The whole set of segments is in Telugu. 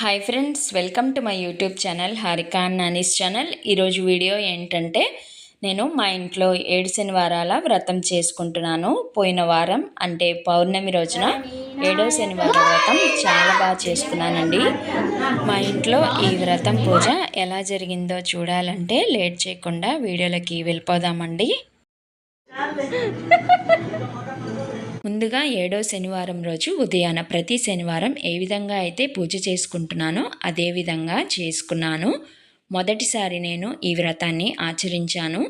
Hi friends welcome to my YouTube channel Harika Nani's channel ఈరోజు వీడియో ఏంటంటే నేను మా ఇంట్లో ఏడు శనివారాల వ్రతం చేసుకుంటున్నాను. పోయిన వారం అంటే పౌర్ణమి రోజున ఏడో శనివారం వ్రతం చాలా బాగా చేసుకున్నానండి మా ఇంట్లో ఈ వ్రతం పూజ ఎలా జరిగిందో చూడాలంటే లేట్ చేయకుండా వీడియోలకి వెళ్ళిపోదామండి. ముందుగా ఏడో శనివారం రోజు ఉదయాన ప్రతి శనివారం ఏ విధంగా అయితే పూజ చేసుకుంటున్నానో అదే విధంగా చేసుకున్నాను. మొదటిసారి నేను ఈ వ్రతాన్ని ఆచరించాను.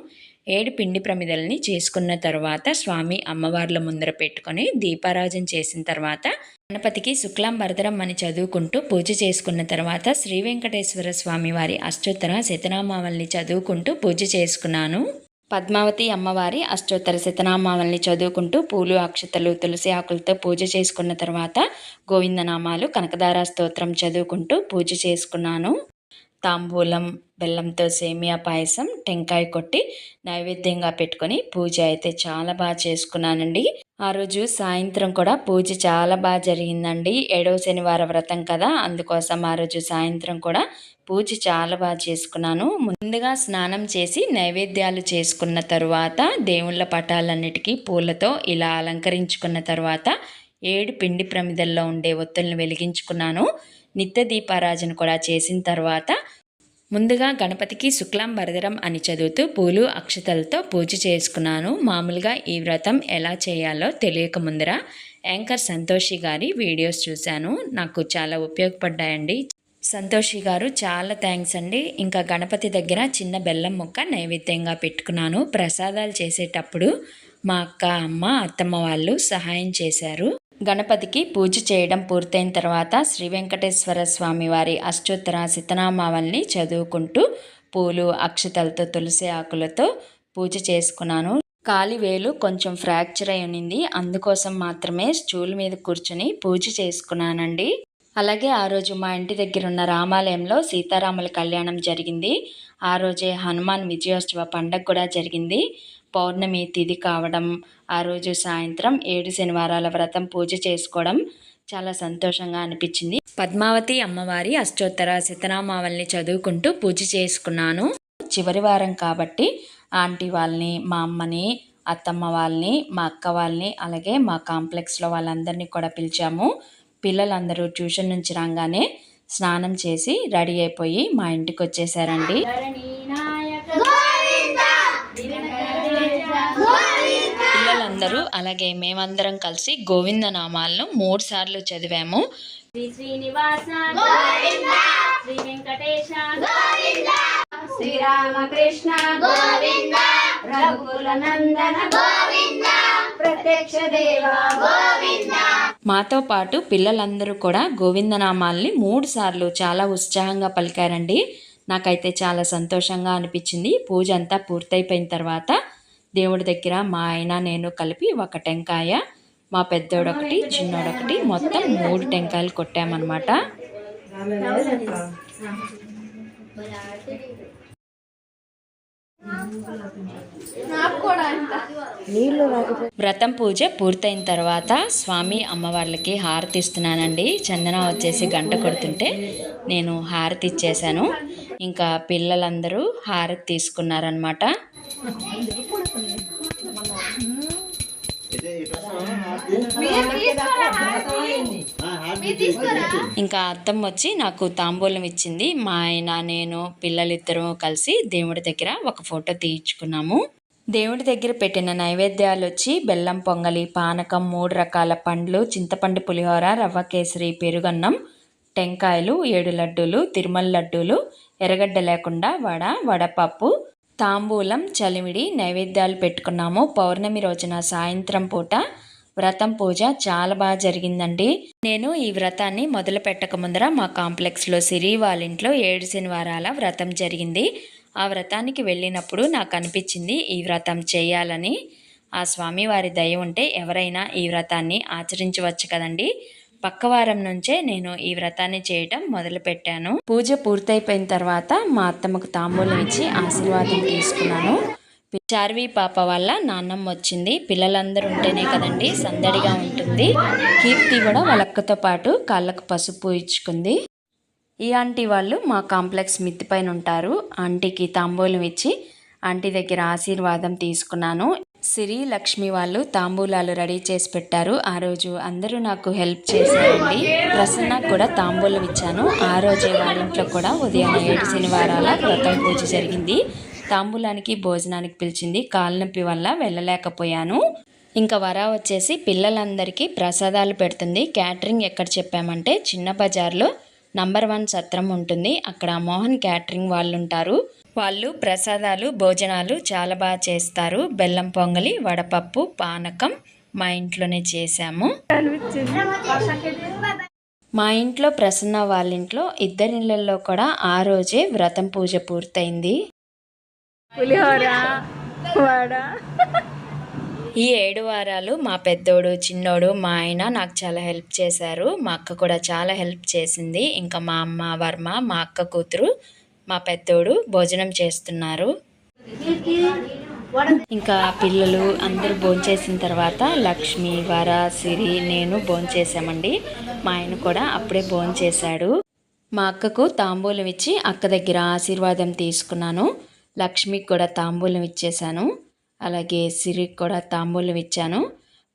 ఏడు పిండి ప్రమిదల్ని చేసుకున్న తర్వాత స్వామి అమ్మవార్ల ముందర పెట్టుకొని దీపారాజన చేసిన తర్వాత గణపతికి శుక్లాం భరతరం అని చదువుకుంటూ పూజ చేసుకున్న తర్వాత శ్రీ వెంకటేశ్వర స్వామి వారి అష్టోత్తర శతనామావల్ని చదువుకుంటూ పూజ చేసుకున్నాను. పద్మావతి అమ్మవారి అష్టోత్తర శతనామావల్ని చదువుకుంటూ పూలు అక్షతలు తులసి ఆకులతో పూజ చేసుకున్న తర్వాత గోవిందనామాలు కనకదార స్తోత్రం చదువుకుంటూ పూజ చేసుకున్నాను. తాంబూలం బెల్లంతో సేమియా పాయసం టెంకాయ కొట్టి నైవేద్యంగా పెట్టుకొని పూజ అయితే చాలా బాగా చేసుకున్నానండి. ఆ రోజు సాయంత్రం కూడా పూజ చాలా బాగా జరిగిందండి. ఏడవ శనివారం వ్రతం కదా అందుకోసం ఆ రోజు సాయంత్రం కూడా పూజ చాలా బాగా చేసుకున్నాను. ముందుగా స్నానం చేసి నైవేద్యాలు చేసుకున్న తరువాత దేవుళ్ళ పటాలన్నిటికీ పూలతో ఇలా అలంకరించుకున్న తర్వాత ఏడు పిండి ప్రమిదల్లో ఉండే ఒత్తులను వెలిగించుకున్నాను. నిత్య దీపారాజన కూడా చేసిన తర్వాత ముందుగా గణపతికి శుక్లాం భరదరం అని చదువుతూ పూలు అక్షతలతో పూజ చేసుకున్నాను. మామూలుగా ఈ వ్రతం ఎలా చేయాలో తెలియక ముందర యాంకర్ సంతోషి గారి వీడియోస్ చూశాను. నాకు చాలా ఉపయోగపడ్డాయండి. సంతోషి గారు చాలా థ్యాంక్స్ అండి. ఇంకా గణపతి దగ్గర చిన్న బెల్లం మొక్క నైవేద్యంగా పెట్టుకున్నాను. ప్రసాదాలు చేసేటప్పుడు మా అక్క అమ్మ అత్తమ్మ వాళ్ళు సహాయం చేశారు. గణపతికి పూజ చేయడం పూర్తయిన తర్వాత శ్రీ వెంకటేశ్వర స్వామి వారి అష్టోత్తర శతనామావల్ని చదువుకుంటూ పూలు అక్షతలతో తులసి ఆకులతో పూజ చేసుకున్నాను. కాలి వేలు కొంచెం ఫ్రాక్చర్ అయి ఉన్నింది అందుకోసం మాత్రమే స్టూల్ మీద కూర్చుని పూజ చేసుకున్నానండి. అలాగే ఆ రోజు మా ఇంటి దగ్గర ఉన్న రామాలయంలో సీతారాముల కళ్యాణం జరిగింది. ఆ రోజే హనుమాన్ విజయోత్సవ పండగ కూడా జరిగింది. పౌర్ణమి తిథి కావడం ఆ రోజు సాయంత్రం ఏడు శనివారాల వ్రతం పూజ చేసుకోవడం చాలా సంతోషంగా అనిపించింది. పద్మావతి అమ్మవారి అష్టోత్తర శతనామావల్ని చదువుకుంటూ పూజ చేసుకున్నాను. చివరి వారం కాబట్టి ఆంటీ వాళ్ళని మా అమ్మని అత్తమ్మ వాళ్ళని మా అక్క వాళ్ళని అలాగే మా కాంప్లెక్స్లో వాళ్ళందరినీ కూడా పిలిచాము. పిల్లలందరూ ట్యూషన్ నుంచి రాగానే స్నానం చేసి రెడీ అయిపోయి మా ఇంటికి వచ్చేసారండి. పిల్లలందరూ అలాగే మేమందరం కలిసి గోవింద నామాలను మూడు సార్లు చదివాము. శ్రీ శ్రీనివాస శ్రీ వెంకటేశ శ్రీరామకృష్ణ గోవింద రఘుకుల నందన గోవింద. ప్రత్యక్ష దేవ గోవింద. మాతో పాటు పిల్లలందరూ కూడా గోవిందనామాల్ని మూడు సార్లు చాలా ఉత్సాహంగా పలికారండి. నాకైతే చాలా సంతోషంగా అనిపించింది. పూజ అంతా పూర్తయిపోయిన తర్వాత దేవుడి దగ్గర మా ఆయన నేను కలిపి ఒక టెంకాయ మా పెద్దోడొకటి చిన్నోడొకటి మొత్తం మూడు టెంకాయలు కొట్టామన్నమాట. వ్రతం పూజ పూర్తయిన తర్వాత స్వామి అమ్మవార్లకి హారతి ఇస్తున్నానండి. చందన వచ్చేసి గంట కొడుతుంటే నేను హారతి ఇచ్చేసాను ఇంకా పిల్లలందరూ హారతి తీసుకున్నారనమాట ఇంకా అత్తమ్మ వచ్చి నాకు తాంబూలం ఇచ్చింది. మా ఆయన నేను పిల్లలిద్దరూ కలిసి దేవుడి దగ్గర ఒక ఫోటో తీయించుకున్నాము. దేవుడి దగ్గర పెట్టిన నైవేద్యాలు వచ్చి బెల్లం పొంగలి పానకం మూడు రకాల పండ్లు చింతపండు పులిహోర రవ్వ కేసరి పెరుగన్నం టెంకాయలు ఏడు లడ్డూలు తిరుమల లడ్డూలు ఎర్రగడ్డ లేకుండా వడ వడపప్పు తాంబూలం చలిమిడి నైవేద్యాలు పెట్టుకున్నాము. పౌర్ణమి రోజున సాయంత్రం పూట వ్రతం పూజ చాలా బాగా జరిగిందండి. నేను ఈ వ్రతాన్ని మొదలు పెట్టక ముందర మా కాంప్లెక్స్లో సిరి వాళ్ళ ఇంట్లో ఏడు శనివారాల వ్రతం జరిగింది. ఆ వ్రతానికి వెళ్ళినప్పుడు నాకు అనిపించింది ఈ వ్రతం చేయాలని. ఆ స్వామివారి దయ ఉంటే ఎవరైనా ఈ వ్రతాన్ని ఆచరించవచ్చు కదండి. పక్క వారం నుంచే నేను ఈ వ్రతాన్ని చేయటం మొదలుపెట్టాను పూజ పూర్తయిపోయిన తర్వాత మా అత్తమ్మకు తాంబూలం ఇచ్చి ఆశీర్వాదం తీసుకున్నాను. చార్వి పాప వల్ల నాన్నమ్మ వచ్చింది. పిల్లలందరూ ఉంటేనే కదండి సందడిగా ఉంటుంది. కీర్తి కూడా వాళ్ళక్కతో పాటు కాళ్ళకు పసుపు ఇచ్చుకుంది. ఈ ఆంటీ వాళ్ళు మా కాంప్లెక్స్ మిత్తి పైన ఉంటారు. ఆంటీకి తాంబూలం ఇచ్చి ఆంటీ దగ్గర ఆశీర్వాదం తీసుకున్నాను. సిరి లక్ష్మి వాళ్ళు తాంబూలాలు రెడీ చేసి పెట్టారు. ఆ రోజు అందరూ నాకు హెల్ప్ చేశారండి. ప్రసన్న కూడా తాంబూలం ఇచ్చాను. ఆ రోజే వాళ్ళ ఇంట్లో కూడా ఉదయం ఏడు శనివారాల వ్రతం పూజ జరిగింది. తాంబూలానికి భోజనానికి పిలిచింది. కాళ్ళనొప్పి వల్ల వెళ్ళలేకపోయాను. ఇంకా వర వచ్చేసి పిల్లలందరికీ ప్రసాదాలు పెడుతుంది. క్యాటరింగ్ ఎక్కడ చెప్పామంటే చిన్న బజార్లో నంబర్ వన్ సత్రం ఉంటుంది. అక్కడ మోహన్ క్యాటరింగ్ వాళ్ళు ఉంటారు వాళ్ళు ప్రసాదాలు భోజనాలు చాలా బాగా చేస్తారు. బెల్లం పొంగలి వడపప్పు పానకం మా ఇంట్లోనే చేశాము. మా ఇంట్లో ప్రసన్న వాళ్ళ ఇంట్లో ఇద్దరిళ్ళల్లో కూడా ఆ రోజే వ్రతం పూజ పూర్తయింది. పులిహోర వడ. ఈ ఏడు వారాలు మా పెద్దోడు చిన్నోడు మా ఆయన నాకు చాలా హెల్ప్ చేశారు. మా అక్క కూడా చాలా హెల్ప్ చేసింది. ఇంకా మా అమ్మ వర్మ మా అక్క కూతురు మా పెద్దోడు భోజనం చేస్తున్నారు. ఇంకా పిల్లలు అందరూ భోంచేసిన తర్వాత లక్ష్మి వర సిరి నేను భోంచేసామండి మా ఆయన కూడా అప్పుడే భోంచేశాడు మా అక్కకు తాంబూలం ఇచ్చి అక్క దగ్గర ఆశీర్వాదం తీసుకున్నాను. లక్ష్మికి కూడా తాంబూలం ఇచ్చేశాను. అలాగే సిరికి కూడా తాంబూలం ఇచ్చాను.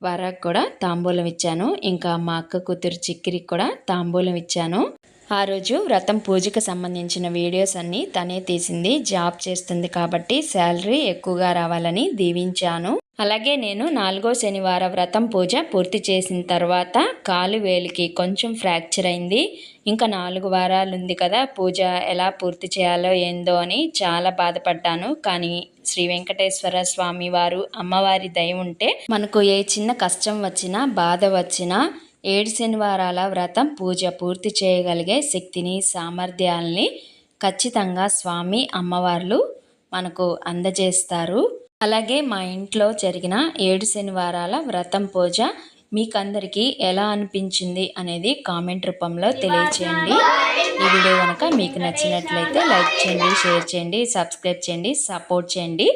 వరకు కూడా తాంబూలం ఇచ్చాను. ఇంకా మా అక్క కూతురు చిక్కిరికి కూడా తాంబూలం ఇచ్చాను. ఆ రోజు వ్రతం పూజకు సంబంధించిన వీడియోస్ అన్నీ తనే తీసింది. జాబ్ చేస్తుంది కాబట్టి శాలరీ ఎక్కువగా రావాలని దీవించాను. అలాగే నేను నాలుగో శనివార వ్రతం పూజ పూర్తి చేసిన తర్వాత కాలు వేలికి కొంచెం ఫ్రాక్చర్ అయింది. ఇంకా నాలుగు వారాలు ఉంది కదా పూజ ఎలా పూర్తి చేయాలో ఏందో అని చాలా బాధపడ్డాను. కానీ శ్రీ వెంకటేశ్వర స్వామి వారు అమ్మవారి దయ ఉంటే మనకు ఏ చిన్న కష్టం వచ్చినా బాధ వచ్చినా ఏడు శనివారాల వ్రతం పూజ పూర్తి చేయగలిగే శక్తిని సామర్థ్యాల్ని ఖచ్చితంగా స్వామి అమ్మవార్లు మనకు అందజేస్తారు. అలాగే మా ఇంట్లో జరిగిన ఏడు శనివారాల వ్రతం పూజ మీకందరికీ ఎలా అనిపించింది అనేది కామెంట్ రూపంలో తెలియచేయండి. ఈ వీడియో కనుక మీకు నచ్చినట్లయితే లైక్ చేయండి షేర్ చేయండి సబ్స్క్రైబ్ చేయండి సపోర్ట్ చేయండి.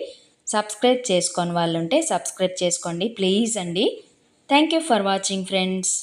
సబ్స్క్రైబ్ చేసుకొని వాళ్ళు ఉంటే సబ్స్క్రైబ్ చేసుకోండి ప్లీజ్ అండి. Thank you for watching friends.